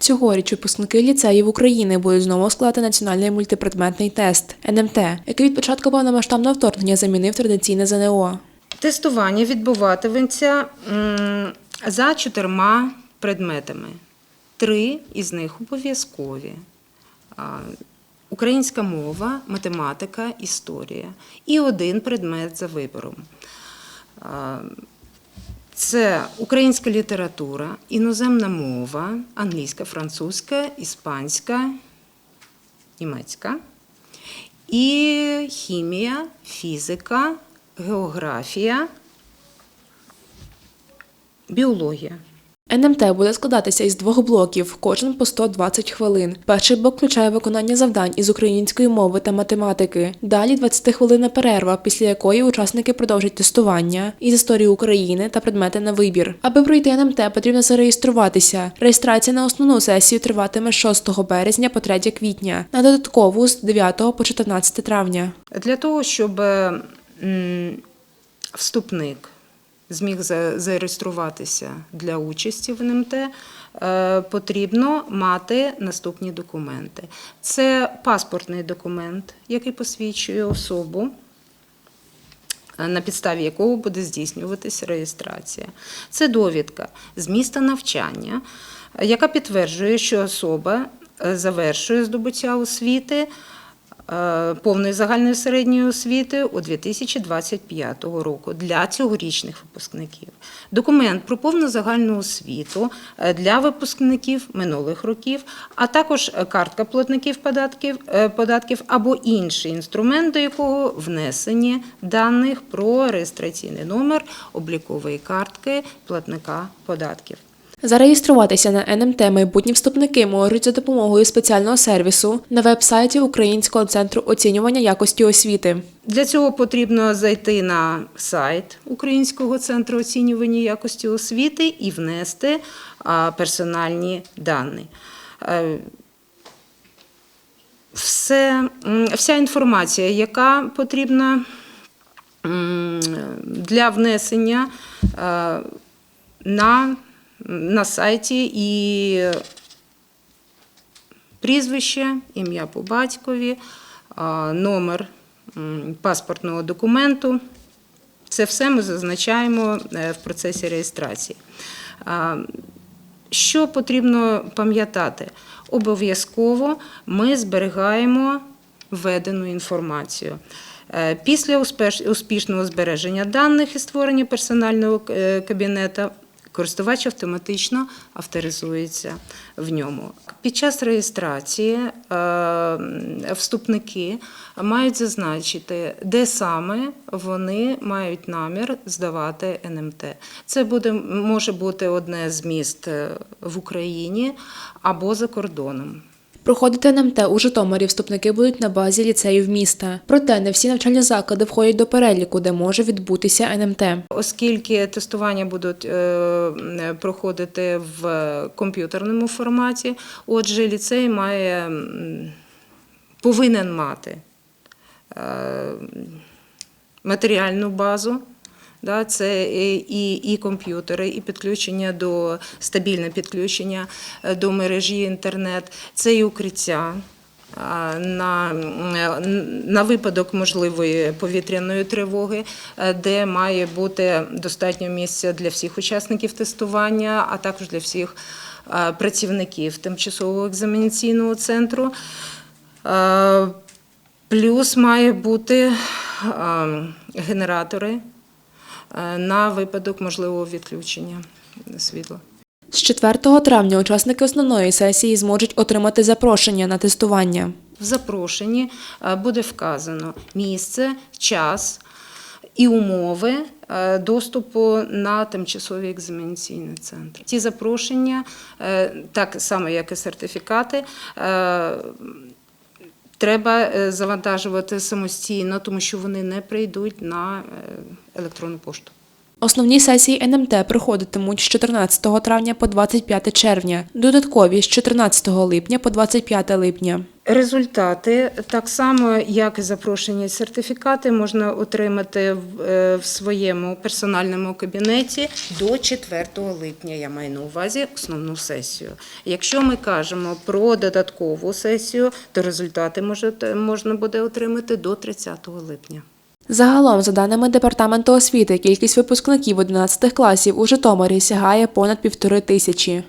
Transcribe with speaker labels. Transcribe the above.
Speaker 1: Цьогоріч випускники ліцеїв України будуть знову складати національний мультипредметний тест НМТ, який від початку повномасштабного вторгнення замінив традиційне ЗНО.
Speaker 2: Тестування відбуватиметься за чотирма предметами. Три із них обов'язкові. Українська мова, математика, історія. І один предмет за вибором. Це українська література, іноземна мова, англійська, французька, іспанська, німецька. І хімія, фізика, географія, біологія.
Speaker 1: НМТ буде складатися із двох блоків, кожен по 120 хвилин. Перший блок включає виконання завдань із української мови та математики. Далі 20-хвилинна перерва, після якої учасники продовжать тестування із історії України та предмети на вибір. Аби пройти НМТ, потрібно зареєструватися. Реєстрація на основну сесію триватиме з 6 березня по 3 квітня, на додаткову з 9 по 14 травня.
Speaker 2: Для того, щоб вступник зміг за- зареєструватися для участі в НМТ, е, потрібно мати наступні документи. Це паспортний документ, який посвідчує особу. е, На підставі якого буде здійснюватися реєстрація. Це довідка з міста навчання, е, яка підтверджує, що особа завершує здобуття освіти повної загальної середньої освіти у 2025 року для цьогорічних випускників. Документ про повну загальну освіту е, для випускників минулих років, а також е, картка платників податків, е, податків або інший інструмент, до якого внесені даних про реєстраційний номер облікової картки платника податків.
Speaker 1: Зареєструватися на НМТ майбутні вступники можуть за допомогою спеціального сервісу на веб-сайті Українського центру оцінювання якості освіти.
Speaker 2: Для цього потрібно зайти на сайт Українського центру оцінювання якості освіти і внести персональні дані. Е, Все, вся інформація, яка потрібна для внесення е, на, на сайті і прізвище, ім'я по батькові, номер паспортного документу. Це все ми зазначаємо е, в процесі реєстрації. Що потрібно пам'ятати? Обов'язково ми зберігаємо введену інформацію. Е, Після успішного збереження даних і створення персонального е, кабінету користувач автоматично авторизується в ньому. Під час реєстрації е, вступники мають зазначити, де саме вони мають намір здавати НМТ. Це буде, може бути одне з міст е, в Україні або за кордоном.
Speaker 1: Проходити НМТ у Житомирі вступники будуть на базі ліцеїв міста. Проте не всі навчальні заклади входять до переліку, де може відбутися НМТ.
Speaker 2: Оскільки тестування будуть е, проходити в комп'ютерному форматі, отже, ліцей має, повинен мати е, матеріальну базу. Да, це і, і, комп'ютери, і підключення до стабільне підключення е, до мережі інтернет, це і укриття. На, на випадок можливої повітряної тривоги, е, де має бути достатньо місця для всіх учасників тестування, а також для всіх е, працівників тимчасового екзаменаційного центру. Е, Плюс має бути е, генератори е, на випадок можливого відключення світла.
Speaker 1: З 4 травня учасники основної сесії зможуть отримати запрошення на тестування.
Speaker 2: В запрошенні е, буде вказано місце, час і умови е, доступу на тимчасові екзаменаційні центри. Ті запрошення, е, так само як і сертифікати, е, треба е, завантажувати самостійно, тому що вони не прийдуть на е, електронну пошту.
Speaker 1: Основні сесії НМТ проходитимуть з 14 травня по 25 червня, додаткові з 14 липня по 25 липня.
Speaker 2: Результати, так само як і запрошені сертифікати, можна отримати в, е, своєму персональному кабінеті до 4 липня. Я маю на увазі основну сесію. Якщо ми кажемо про додаткову сесію, то результати можна буде отримати до 30 липня.
Speaker 1: Загалом, за даними департаменту освіти, кількість випускників 11 класів у Житомирі сягає понад півтори тисячі.